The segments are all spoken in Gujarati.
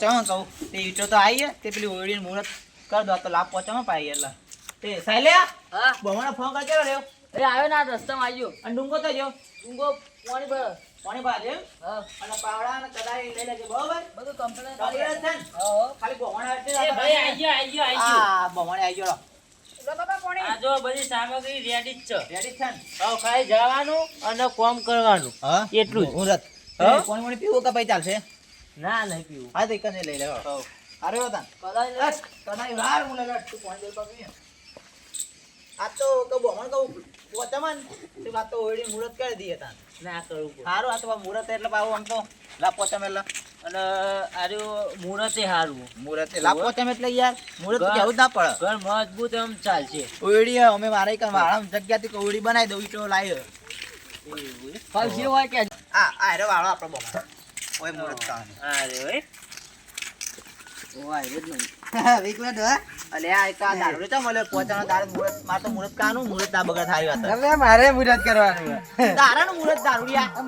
તો પહોંચાવો કહું. તે ઈટો તો આવી તે પેલી ઓળીને મુહૂર્ત કર દો તો લાભ પહોંચાવો પાઈ એટલે. તે સાયલ્યા હા. બમણો ફોન કરજો રહ્યો? એ આવ્યો ના રસ્તામાં આવ્યો. અને ડુંગો તો જો ડુંગો પાણી ભર. પાણી ભર એમ? હા. અને પાવડા અને કડાઈ લઈ લેજો બરોબર? બધું કમ્પ્લેટ જ છે હા ખાલી બમણ આવે એ ભાઈ આઈ ગયો આઈ ગયો આઈ ગયો. હા બમણે આવી ગયો આ જો બધી સામગ્રી રેડી જ છે. રેડી છે ને હવે ખાલી જવાનું અને કોમ કરવાનું. હા? એટલું જ. મુહૂર્ત? કોણ કોણ પીવું કે ભાઈ ચાલશે? ના નહીં પીવું. હા તે કને લઈ લેવા. અરે કદાઈ બસ તનાઈ વાર મને લગા તું પોઈન્ટ દે પાપી આ તો તો બમણ કહું વતમાન તે વાત તો ઓળી મુરત કરી દીએ તા ના કરું. સારું આ તો મુરત એટલે પાવું આમ તો લાપો તમે એટલે અને આર્યું મુરતે હારું. મુરતે લાપો તમે એટલે યાર મુરત તો કેવું ના પડે. ઘર મજબૂત એમ ચાલશે. ઓળી અમે મારે કઈ વાળા જગ્યાથી ઓળી બનાવી દઉં ઈટો લાવ્યો ફાલ જે હોય કે આ આ રે વાળો આપણો બમણ ઓય મુહૂર્ત કાની અરે ઓય. ઓય જ નહીં વિકલડ હે. અલે આ એક દારૂ તો મળે પોચાનો દારૂ મુહૂર્ત માર તો મુહૂર્ત કાનું મુહૂર્ત ના બગડ થારી વાત. હવે મારે મુરત કરવાનું તારાનું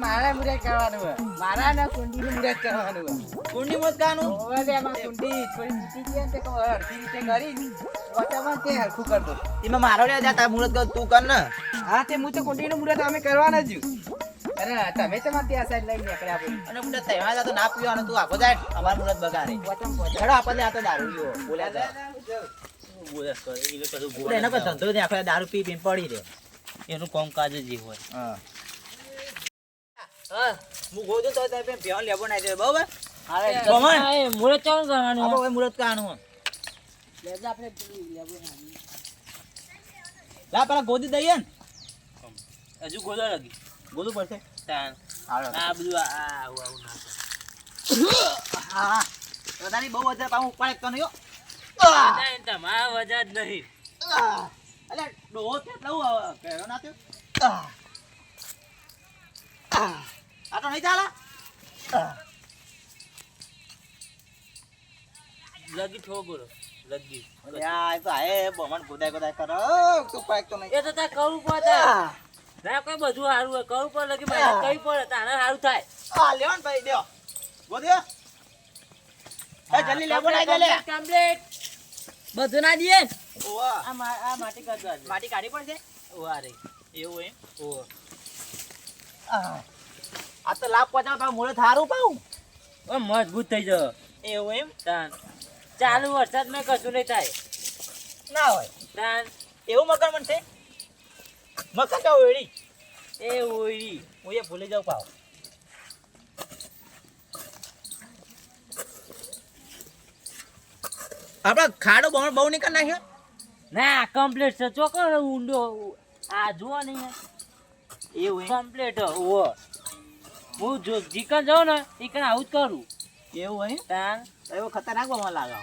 મારે મુરત કરવાનું મારા ને કુંડીનું મુરત કરવાનું કુંડી મુહૂર્ત કાનું ઓવે એમાં કુંડી થોડી જીતી ગઈ તે કહું અડધી રીતે કરી. વચામાં તે હરખું કર દો એમાં મારો લે જા તાર મુહૂર્ત કર તું કર ને. હા તે હું તો કુંડીનું મુરત અમે કરવાના જ અરે તમે તો મારી આ સાઈડ લઈને નીકળ્યા પછી અને મુહૂર્ત તહેવાર તો ના પીવાનું તું આખો જાય. અમાર મુહૂર્ત બગાડે. વચમ આપણને આ તો દારૂ બોલ્યા એનો કોઈ ધંધો નહીં. દારૂ પી પીને પડી રહે એનું કામકાજ જ હોય. હા. હા હું ગોજો તો તે પેન લેવો ના દે બરાબર? હવે બમણ. આ એ કરવાનું. આપણે કોઈ મુહૂર્ત કાનું આપણે પેલું લેવું લા પેલા ગોદી દઈએ ને. હજુ ગોદા લાગી. ગોદું પડશે? તાન આ બધું આ આવું આવું ના કરે. બધાની બહુ વધારે પાછું ઉપાડે તો નહીં તમારા વજા જ નહીં અલે ડોહો કેટલો કહેરો ના થયો? આહ! આહ! આ તો નહીં ચાલે? લગી ઠોકરો લગી એ તો આયે બમણ ગોદાય ગોદાય કરો તું પાક તો નહીં. એ તો પડે આહ! ના કોઈ બધું સારું હોય કયું પડે લગી મહેનત કઈ પડે તારે સારું થાય આ લ્યો ને ભાઈ, લ્યો. ગોદ્યો? એ જલ્દી લેબો નાઈ દે લે. કમ્પ્લીટ બધું ના દીએ? ઓવા. આ આ માટી કાઢવા માટી કાઢી પડશે? ઓવા રે એવું એમ? ઓવા. આ તો લાભ પહોંચાવ પાછું મુહૂર્ત થારું પાઉં ઓ મજબૂત થઈ જશે એવું એમ? તાન ચાલુ વરસાદમાં કશું નહીં થાય ના હોય. તાન એવું મકર મન મકાન તો ઓયડી. એ ઓયડી હું એ ભૂલી જાઉં પાવ. આપણા ખાડો બહુ બહુ નીકળ નાખ્યો? ના કમ્પ્લીટ છે. ચોકો ઊંડો આ જુઓ ને એવું કમ્પ્લીટ ઓ હું જો જીકન જાઉં ને ઈકન આવું જ કરું. એવું હોય તાન એવો ખતરનાક બહુ લાગે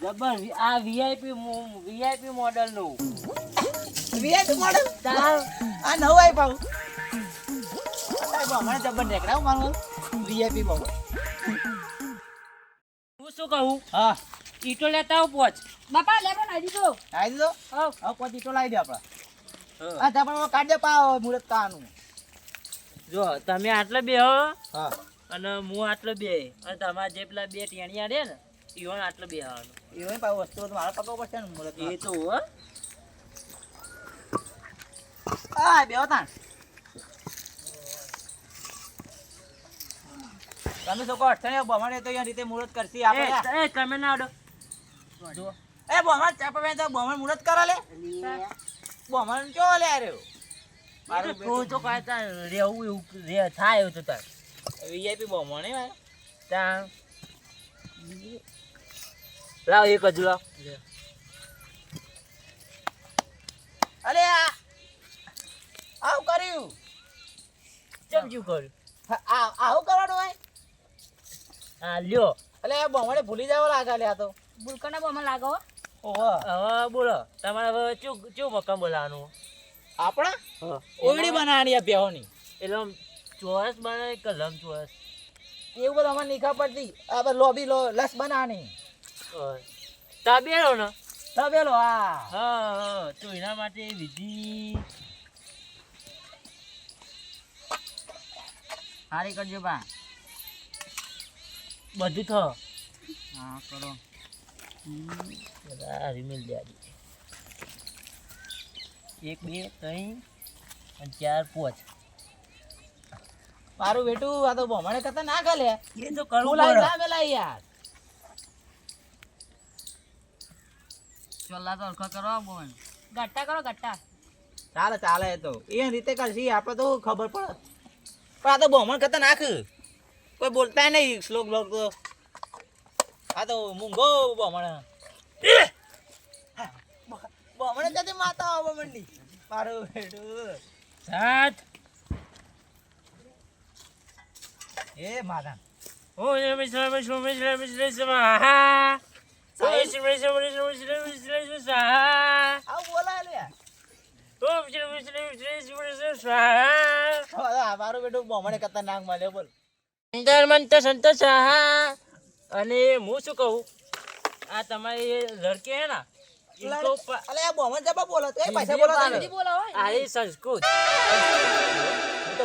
જબર આ વીઆઈપી વીઆઈપી મોડલ નું મળે? આ નવું આવી પાવ હમણાં જબર નેકડા મારું વીઆઈપી બહુ હું શું કહું? હા. ઈટો લેતા આવ પોચ. બાપા લેવો ના દીધો. આવી દીધો? હા. હવે પછી તો લાવી દે આપડે હા. ત્યાં કાઢ દે પાવ મુરત કાનું જો તમે આટલે બે હો. હા. અને હું આટલે બે. અને તમારા જે પેલા બે ટેણિયા રે ને ઈવન આટલે બે આવવાનું એવું પાછું વસ્તુ મારા મારે પડશે ને એ તો હો. હા બેહો તાણ તમે કહો અઠવાડિયે બમણે તો અહીંયા રીતે મુહૂર્ત કરશી આપણે એ, તમે ના આવડો. એ બમણ ચાપ બેન તો બમણ મુહૂર્ત કરે લે. બમણ ચો લે રહ્યો? મારું તો તો કાતા રહેવું એવું રે થાય એવું તો તાર. વીઆઈપી બમણ હે ત્યાં. લાવ એક જ લાવ. અલે આ. આવું કર્યું. ચમચું કર્યું? આ આવું કરવાનું હોય? હા લ્યો. એટલે આ બમણે ભૂલી જાવ લાગે લે આ તો. બુલકના બમણ લાગો ઓહો. હવે બોલો તમારે હવે ચું ચું મકાન બોલાવાનું? આપણા? ઓયડી બનાવવાની આ બેહોની. એટલે આમ ચોરસ બનાવે કે લંબ ચોરસ? એવું બધું અમારે નીખા પડતી. આપણે લોબી લો લસ બનાવવાની. તબેલો ને તબેલો હા હા. તો એના માટે વિધિ હારી કરજો બા. બધું થો. હા કરો. બધા રીમેલ દે એક બે ત્રણ અને ચાર પાંચ. મારું બેટું આ તો બમણે કરતા ના ખાલે. એ તો કરવું લાગે ના મેલાય યાર. ચોલ્લા તો હરખા કરવા બોન. ગટ્ટા કરો ગટ્ટા. ચાલે ચાલે તો. એ રીતે કરશી આપણે તો ખબર પડે. પણ આ તો ભમણ ખતરનાક નાખ. કોઈ બોલતા નહીં શ્લોક બ્લોક તો. આ તો મૂંગો ભમણ ભમણે ત્યાંથી માતા આવો મંડી? મારું બેટું સાત. એ માતા ઓમ નમઃ શિવાય ઓમ નમઃ શિવાય ઓમ નમઃ બોલા સ્વાહા. મારું બેટું ભમણે કરતા નાક મળે બોલ. મંતર સંતર સહા. અને હું શું કહું? આ તમારી લડકી હે ને તો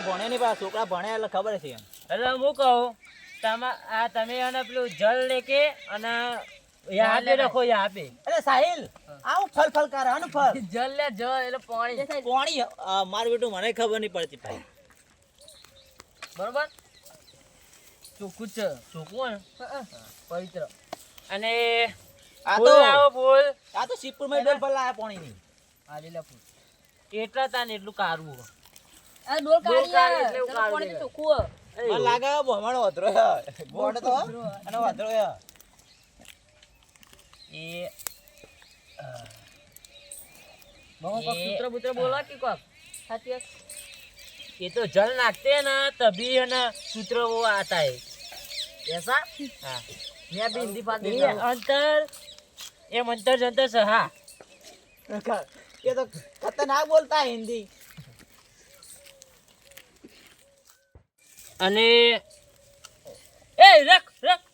છોકરા ભણે એટલે ખબર છે એટલે હું કહું તમા આ તમે એને પેલું જલ લેકે અને યા આપે રાખો યા આપે સાહિલ આવું ફલ ફલ કર ફલ જલ લે જલ એટલે પાણી. પાણી મારું બેટું મને ખબર નહીં પડતી ભાઈ. બરોબર? ચોખ્ખું છે. ચોખ્ખું પવિત્ર. અને આ તો આવો બોલ આ તો શિવપુરમાં ડોલ ફલ લાયા પાણી ની આલેલા ફૂલ. એટલા તાને એટલું કારવું આ ડોલ કાઢી એટલે પાણી ચોખ્ખું મને લાગે ભમણ વધરો હે. તો અને વધરો એ બહુ કોક એ- સૂત્ર બૂત્ર બોલો કે કોક સાચી વાત ये तो जल नाखते हैं ना तभी है ना सूत्र वो आता है ऐसा हाँ મેં બી હિન્દી પાસ ये अंतर ये मंत्र जंतर सहा ये तो खतरनाक बोलता है हिंदी અને એ રખ રખ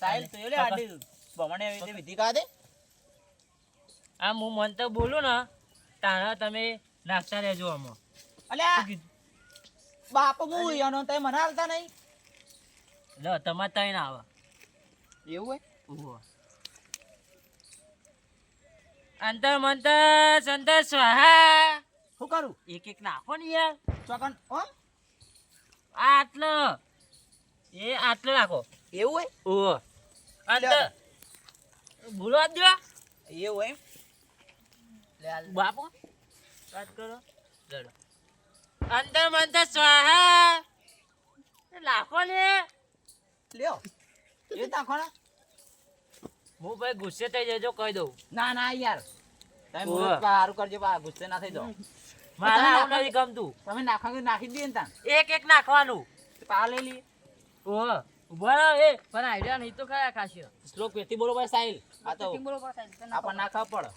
સાહિલ તો લે આડી ભમણે એવી રીતે વિધિ કા દે આ હું તો બોલું ને તારા તમે નાખતા રહેજો આમાં. અલ્યા બાપ હું એનો તે મને હાલતા નહીં? લો તમારે તઈ ના આવે. એવું હોય? અંતર મંતર સંતર સ્વાહા. શું કરું? એક એક નાખો ને યાર. ચોકન ઓ આટલો. એ આટલો નાખો. એવું હોય? ઓ અંતર. ભૂલવા દેવા એવું હોય બાપુ વાત કરો. લડો અંતર મંતર સ્વાહા. લાખો ને. લ્યો. એ તાખો ને. હું ભાઈ ગુસ્સે થઈ જજો કહી દઉં. ના ના યાર. તમે ઓવે. મુહૂર્ત સારું કરજો બા ગુસ્સે ના થઈ દો મારા આવું નથી ગમતું. તમે નાખો કે નાખી દઈએ ને તાન એક એક નાખવાનું. પા લઈ લઈએ. ઓહ. બરાબર એ. પણ આઈડિયા નહીં તો ખરા ખાસી શ્લોક પેથી બોલો ભાઈ સાહિલ. આ તો બોલો ભાઈ તને આપણને નાખવા પડે.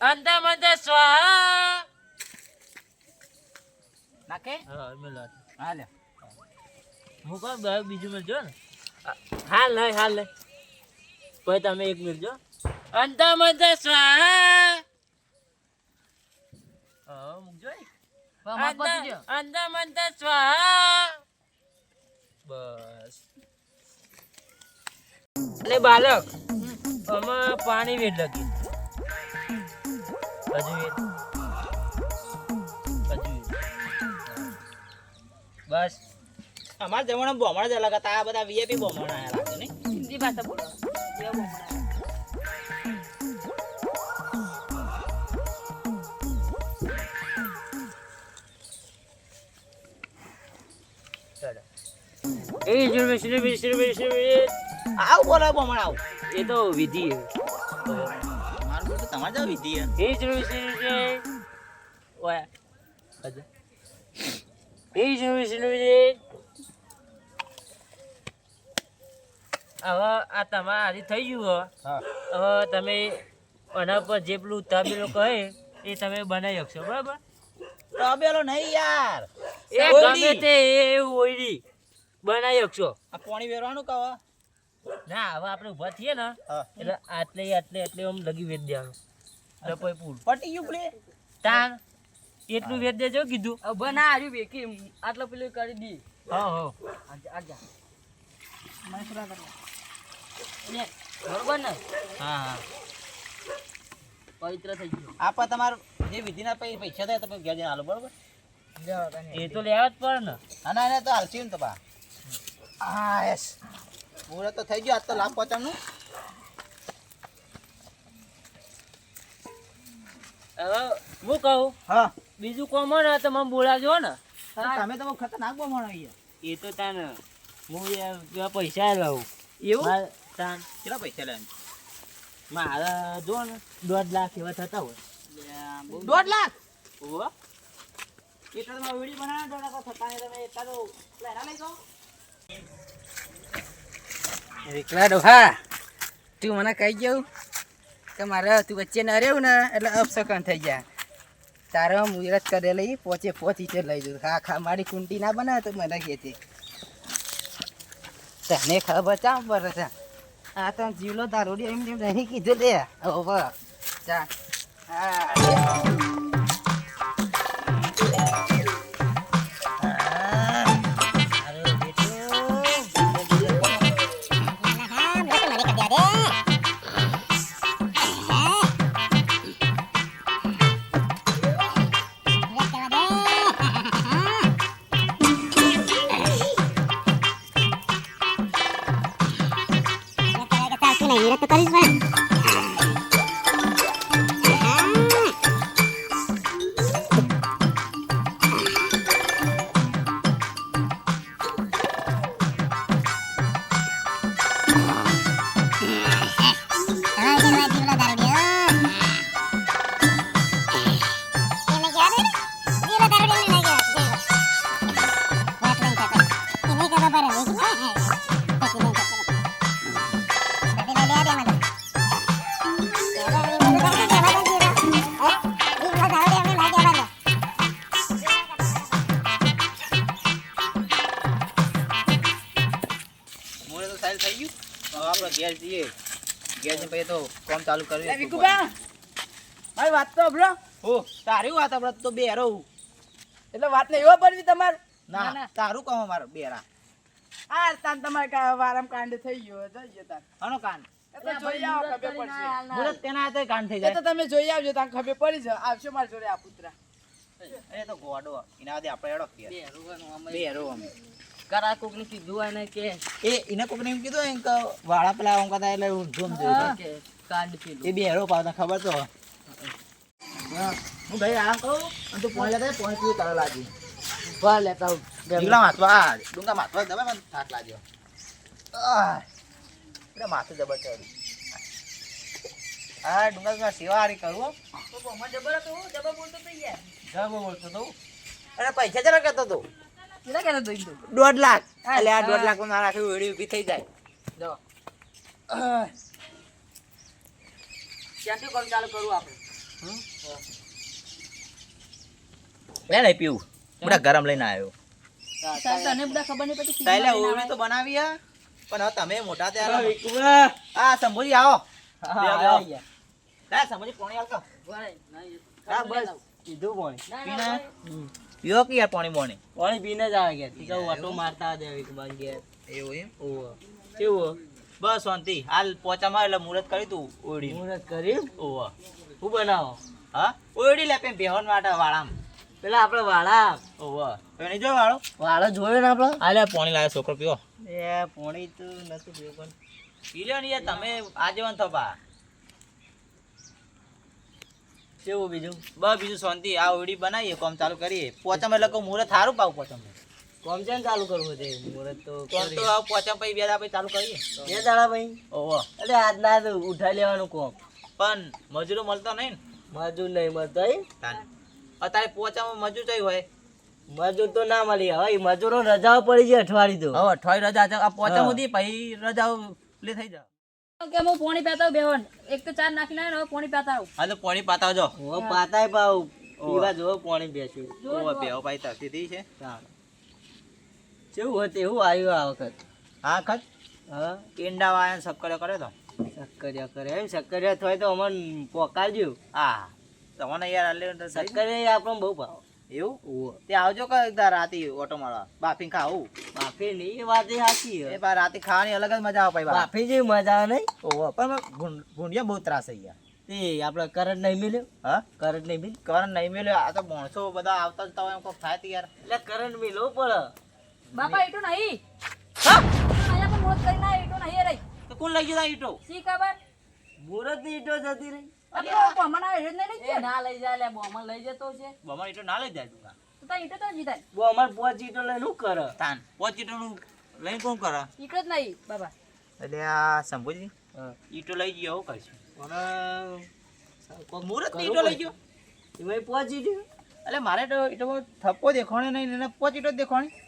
અંતર મંતર સ્વાહા. નાખે? હા મેલો હા લે. હું કહું બે બીજું મેળજો ને. હાલ નહીં હાલ નહીં પછી તમે એક મેળજો અંતર મંતર સ્વાહા. હા મૂકજો. અંતર મંતર સ્વાહા. બસ. અને બાલક. આમાં પાણી વેડ લગી. બસ. અમારા જમાના બોમણ જ અલગ હતા. આ બધા વીઆઈપી બોમણ આયા લાગે ને હિન્દી ભાષા બોલો. એ જુરમે શ્રી શ્રી શ્રી આવું બોલે બોમણ આવ. એ તો વિધિ છે. તમારે જેવું વિધિ એ જ છે ઓય એ જ શ્રી હવે આ તમારી થઈ ગયું હવે હવે તમે એના પર જે પેલું તબેલો કહે એ તમે બનાવી શકશો બરાબર? તબેલો નહીં યાર. એ. ગમે તે એ ઓયડી બનાવી શકશો આ પાણી વેરવાનું કહો. ના હવે આપણે ઊભા થઈએ ને એટલે આટલે આટલે આટલે આમ લગી વેચ દેવાનું. એટલે પછી પૂરું. પટી ગયું પ્લે તાન એટલું વેચ દેજો કીધું. હવે ના આવ્યું બેકી આટલો પેલું કરી દી. હા હા. આજા આજા. લે, બરોબર ને હા હા. પવિત્ર થઈ ગયું. આપા તમારું જે વિધિના પૈ- પૈસા થાય તમે ઘેર જઈને હાલો બરોબર? એ તો લેવા જ પડે ને. અને એને તો હાલશી ને તો બા. હા યસ. મુહૂર્ત તો થઈ ગયો આજ તો લાભ પહોંચાડનું હું કહું હા. બીજું કોમ ને તો બોલાજો ને. તમે તો ખતરનાક બહુ માણો એ તો તાને હું યાર પૈસા લાવું એવું? તાન કેટલા પૈસા લે મારા જો ને દોઢ લાખ એવા થતા હોય. દોઢ લાખ? ઓહો એટલા તમારે વીડિયો બનાવો દોઢ લાખ થતા નહીં. તમે એટલા તો લેના લઈ જાઓ. વિકલા ડોહા તું મને કહી ગયું કે મારે તું વચ્ચે ન રહેવું ને, એટલે અપસકન થઈ જાય. તારો કરે કરેલી, પોચે પોચ ઈચે લઈ જવું. ખા ખા, મારી કુંટી ના બનાવે તો મને કહેતી તને ખબર ચા પર આ તો જીવલો દારૂડી એમ જેમ નહીં કીધું લે. હવે ચા. હા. ચાલુ કરી વિકુબા મારી વાત તો હભરો હો તારી વાત હભરો તો બેરો એટલે વાત ને એવો બનવી તમારે? ના તારું કહો મારો બેરા આ તાન તમારે કા વારમ કાંડ થઈ ગયો જઈ ગયો તાન. આનો કાન એ તો જોઈ આવો ખબર પડશે. મુહૂર્ત તેના હાથે કાન થઈ એ જાય. તો તમે જોઈ આવજો તાન ખબર પડી જાય. આવશે મારા જોડે આ પુત્રા. એ તો ગોડો. એના હાથે આપણે એડો ઘેર અમે. કરા કોક ને કીધું એને કે એ એને કોકને એમ કીધું એમ કે વાળા પેલા આમ કહેતા એટલે ઊંધું આમ જોયું. કે કાંડ પીલું. એ બે હેરો પાવતા ખબર તો. હું. ભાઈ આમ કહું અને તું પોણી લેતા પોણી પીવું તારા લાગી. પર લેતા ડુંગા માથવા આ ડુંગા માથવા દબાય મને થાક લાગ્યો એટલે માથું જબર ચડ્યું હા ડુંગા ડુંગા સેવા હારી કરું. તો બોમાં જબર હતો, જબર બોલતો તો યાર. જબર બોલતો તો અરે પૈસા જરા કહેતો તો. કેટલા કહેતો તો દોઢ લાખ. એટલે આ દોઢ લાખ ના રાખ્યું વેડી ઊભી થઈ જાય. જો. ક્યાંથી કામ ચાલુ કરું આપણે? લે નહીં પીવું. બધા ગરમ લઈને આવ્યો. તને બધા ખબર નહીં પડતી તાઈલે ઓવળી તો બનાવી પણ હવે તમે મોટા ત્યાં આ સંભોજી આવો. આવો. સંભોજી પોણી આલતો હા બસ. કીધું પાણી. પીને? પીવો કે યાર પાણી બોણી? પાણી પીને જ આવે મારતા દે એવું એમ? કેવું? બસ શાંતિ. હાલ પોચામાં એટલે મુહૂર્ત કરી તું ઓળી મુહૂર્ત કર્યું ઓવો. હું બનાવો? હા? ઓળી લે પેન ભેવન માટે વાળામ. પેલા આપણે વાળા. ઓવો. નહીં જો વાળો. વાળો જોયો ને આપણે હાલે પાણી લાવે છોકરો પીવો. એ પાણી તો નથી પીવું પણ. પી લ્યો ને તમે આજીવન થપા કેવું બીજું? બસ બીજું શાંતિ. આ ઓળી બનાવીએ કોમ ચાલુ કરીએ. પોચમ એટલે કહું મુહૂર્ત સારું પાવું પોચમ કોમ છે ને ચાલુ કરવું છે? મુહૂર્ત તો કોમ તો પોચમ પછી બે દાડા પછી ચાલુ કરીએ. બે દાડા ભાઈ ઓહો. એટલે આજના ઉઠાઈ લેવાનું કોમ. પણ મજૂરો મળતો નહીં ને? મજૂર નહીં મળતો હે? અત્યારે પોચામાં મજૂર થઈ હોય. મજૂર તો ના મળી. હવે મજૂરો રજાઓ પડી જાય અઠવાડિયું તો. હવે અઠવાડી રજા છે. આ પોચા સુધી પછી રજાઓ લે થઈ જાવ કે હું પોણી પાતાવ બેવન એક તો ચાર નાખી નાય ને હવે પોણી પાતાવ. આવું હા તો પાણી પાતાવ આવજો હવે પાતાય પાવ પીવા જો પાણી બેસ્યું ઓવો બેવ ભાઈ તરતી છે. છે કેવું હતું એવું આવ્યું આ વખત. હા ખત હા. ઈંડા વાયા શક્કરિયા કરે તો? શક્કરિયા કરે. એમ શક્કરિયા થાય તો અમને પોકાડજો હા. તમને યાર આલે તો થઈ. આપણને બહુ ભાવ. એવું? તે આવજો કે રાતે ઓટો મારવા. બાફી ખાવું બાફી ની વાત સાચી એ બા રાતે ખાવાની અલગ જ મજા આવે ભાઈ બાફી જેવી મજા આવે નહીં. ઓહો પણ ભૂંડિયા બહુ ત્રાસ થઈ ગયા. તે આપણે કરંટ નહીં મળ્યો. હા? કરંટ નહીં મિલ કરંટ નહીં મળ્યો. આ તો માણસો બધા આવતા જ હોય એમ કોક થાય યાર. એટલે કરંટ મિલવો પડે બાપા ઈટો નહીં. અહીંયા પણ મોત કરી ના ઈટો નહીં રહી તો કોણ લઈ ગયો તા ઈટો? સી ખબર? મુહૂર્તની ઈટો જતી રહી. આપણો ભમણા હેડ નહીં લઈ જાય ના લઈ જાય લે બોમણ લઈ જતો છે. બોમણ ઈટો ના લઈ જાય તું તો તા ઈટો તો જીતાય. બો અમાર પોચ ઈટો લઈ નું કરે? તાન પોચ ઈટોનું લઈને કોણ કરે? ઈટો જ નહીં બાબા એટલે આ શંભુજી? ઈટો લઈ ગયો હું કરશું કોક મુહૂર્તની ઈટો લઈ ગયો? એમાં પોચ ઈટો એટલે મારે તો ઈટો થપ્પો દેખાણે નહીં એને પોચ ઈટો જ દેખાણી.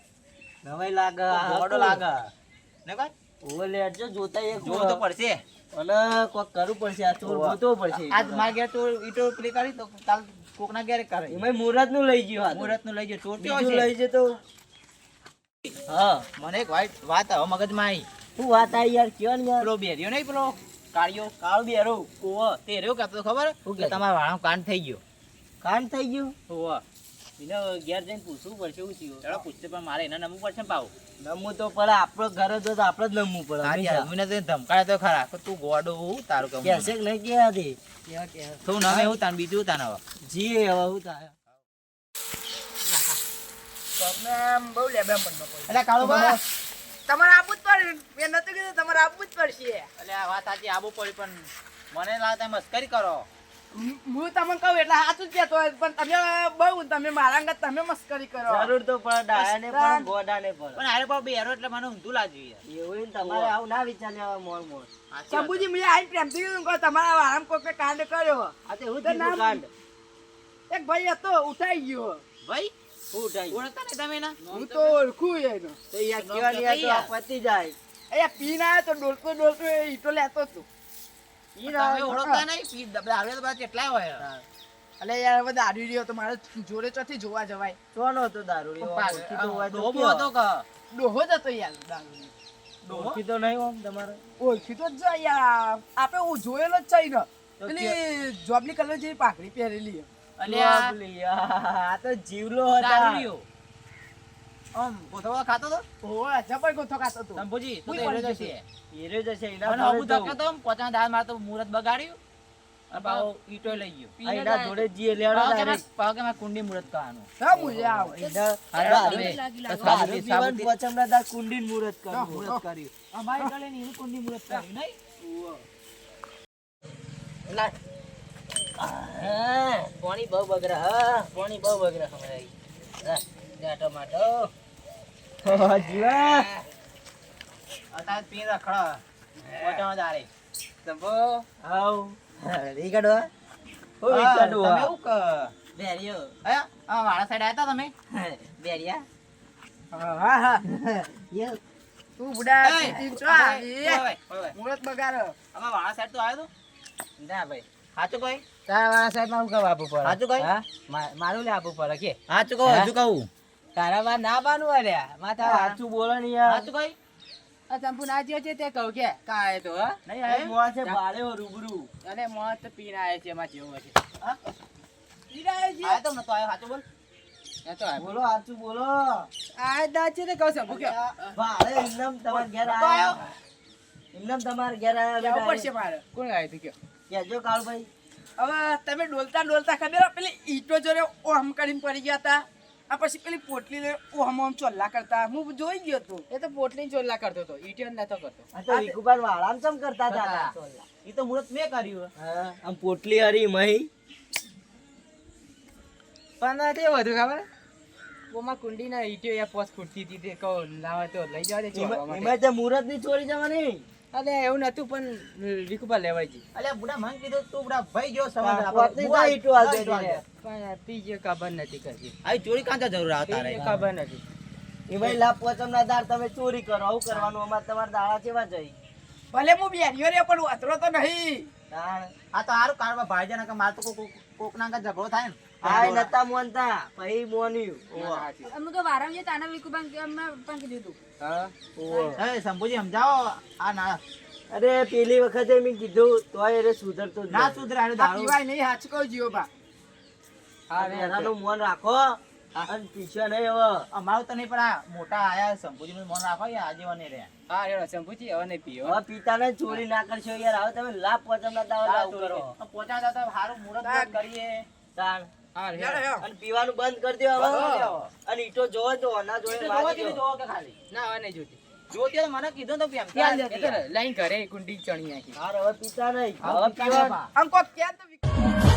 નવાઈ લાગે બોડો લાગે. ને કાંઈ? ઓવે લેટ જો જોતા એક જોવું તો પડશે. અને કોક કરવું પડશે આ ચોર ગોતવો પડશે. આજ મારા ઘેર તો ઈટો પેલી કરી તો કાલ કોકના ઘેર કરે. એમાં મુહૂર્તનું લઈ ગયો મુહૂર્તનું લઈ ગયો ચોર કેવો છે? લઈ જતો હા મને એક વાત વાત હવે મગજમાં આવી શું વાત આવી યાર કયો ને યાર? પેલો બેરિયો નહીં પેલો? કાળિયો કાળ બેરો ઓવો તે રહ્યો કહેતો ખબર કે? તમારા વાળામાં કાંડ થઈ ગયો. કાન થઈ ગયું? ઓવો એને ઘેર જઈને પૂછવું પડશે શું થયું. ચાલો પૂછતે પણ મારે એને નમવું પડશે પાવ નમવું તો પડે આપણો ઘર તો તો આપણે જ નમવું પડે. મને તો ધમકાય તો ખરા કે તું ગોડો હું તારું કહું કહેશે કે નહીં કહેવા દે તું નમે હું તાન બીજું તાન હવે. જી હવે હું થાય તમને આમ બહુ લેબડા પણ એટલે કાળો બા તમારે આપવું જ પડે. મેં નતું કીધું તમારે આપવું જ પડશે. એટલે આ વાત સાચી આબુ પડી પણ મને લાગે મસ્કરી કરો. હું- તમને કહું એટલે સાચું જ કહેતો હોય પણ તમે બહુ તમે મારા અંગત તમે મસ્કરી કરો. જરૂર તો પડે ડાયાને પણ ગોડાને પણ. પણ અરે બાપ બેરો એટલે મને ઊંધું લાગ્યું યાર. એવું તમારે આવું ના વિચાર લેવા મોર મોર. શંભુજી મેં આઈ પ્રેમથી કીધું કે તમારા વારામ કોકે કાંડ કર્યો આ તો તો થયું કાંડ? એક ભાઈ હતો ઉઠાઈ ગયો. ભાઈ? હું ઉઠાઈ? ઓળખતા ને તમે ના હું તો ઓળખું એનો. તો યાર કેવાની આ તો પતી જાય. અહીંયા પીના આવ્યો તો ડોલતો ડોલતો એ ઈટો લેતો ના તમે ઓળખતા નહીં? દારૂ તો બધા કેટલાય હોય? એટલે યાર હવે દારૂ રહ્યો તો મારે જોડે ચોથી જોવા જવાય. ચોનો હતો દારૂ રી? ઓમ ઓળખીતો હોય તો ડોબો કયો? હતો કે? ડોહો જ હતો યાર દારૂ ઓળખીતો નહીં ઓમ તમારે? ઓળખી તો જ યાર. આપણે હું જોયેલો જ છે ને પેલી જોબલી કલર જેવી પાઘડી પહેરેલી અને આ તો જીવલો હતો. આમ ગોથો ખાતો તો? ઓહો જબર ગોથો ખાતો હતો શંભુજી તો કોઈ એરો જ પણ હશે. હીરો જશે એના મને જોડે હબુ તો. પોતાના દાળ મારતો બગાડ્યું. અને લઈ ગયો. જોડે કે કુંડી હા મુજે આવ. દા. અમારી ગળે ને કુંડી નહીં? હા, પાણી બહુ બગડે પાણી બહુ બગડે હમણાં. હા, જીવા. પી રખડો. દારે સંભો આવ હું તમે હે? આ વાળા સાઈડ આવ્યા તમે? બેરિયા. હા હા યે તું બુડા. મુરત બગાડો. વાળા સાઈડ આવ્યો તો? ના ભાઈ. સાચું કોઈ તારા વાળા સાહેબમાં આપવું પડે. સાચું કહ્યું? મારું લે આપવું પડે. કે? સાચું કહું, હજુ કહું. તારા માં ના બાનું અલ્યા માથા. સાચું બોલો ને યાર. સાચું કઈ? આ ચંપુ ના જ્યો છે તે કહું કે કાય તો હા. નહીં આ મોં છે બારે રૂબરૂ. અને મોત તો પીન આવે છે માં જેવો છે. હા? પીને છે? આ તો નતો આવ્યો સાચું બોલ. તો. બોલો સાચું બોલો. આ દા છે તે કહું કે તમાર ઘેર? તમાર ઘેર આયા મારે? કોણ આવ્યું તું કયો? કાળુભાઈ. હવે તમે ડોલતા ડોલતા ખબર પેલી ઈટો જોડે ઓમ કરીને પડી ગયા હતા. આ પછી પેલી પોટલી લે ઓ હમ હમ ચોલ્લા કરતા. હું જોઈ ગયો તો. એ તો પોટલી ચોલ્લા કરતો હતો. ઈટો નતો કરતો. આ તો વિકુબાર વાળામ ચમ કરતા હતા એ તો. મુરત મેં કર્યું હા, આમ પોટલી હરી મહી. પણ તે વધુ ખબર? ઓમાં કુંડી ના ઈટો યા પોસ ફૂટતી હતી તે કહો લાવે તો લઈ જવા દે એમાં તે મુરતની ચોરી જવાની? અરે એવું નતું પણ વિકુબા લેવાય છે. અલ્યા બુડા મને કીધું તું બુડા ભાઈ ગયો સવાલ આપો. બુડા ઈટુ હા, દે. પણ પીજે ખબર નથી કરતી. આ ચોરી કાંતા જરૂર આવતા રહે. ખબર નથી. ભાઈ લાભ પોચમના દાર તમે ચોરી કરો આવું કરવાનું અમાર તમાર દાડા જેવા જઈ ભલે હું બેરીઓ રે પણ વાતરો તો નહીં. આ તો હારું કારમાં ભાઈ જણા કે માર તો કોક કોક- કોકના આગળ ઝઘડો થાય ને. આય નતા મોનતા પછી મોન્યું. અમે તો વારમ જે તાના વિકુબાંગ કે અમે પણ કીધું તું હા? એ શંભુજી સમજાવો? આ ના. અરે પેલી વખતે મેં કીધું તોય એને સુધરતો ના નહીં. સુધરે દારૂ. પીવાય નહીં હાચ કહું જીઓ બા. હા, અને એનાનું મન રાખો. અને પીછે નહીં હવે. અમારું તો નહીં પણ આ મોટા આયા શંભુજીનું મન રાખો યાર આજે મને રે હા રે શંભુજી હવે નહીં પીઓ. હવે પિતાને ચોરી ના કરશો યાર. હવે તમે લાભ પચમના દાવા લાવ કરો. પોચા તો સારું મુહૂર્ત કરીએ. રેડો અને પીવાનું બંધ કરી દેવા અને ઈટો જોવે તો ના જોવો ખાલી. ના હવે નહીં જોતી. જોતી હોય તો મને કીધું તો યાર. લાઈન ઘરે કુંડી ચણી નાખી. હવે પીતા નહીં. હવે પીવા ક્યાં તો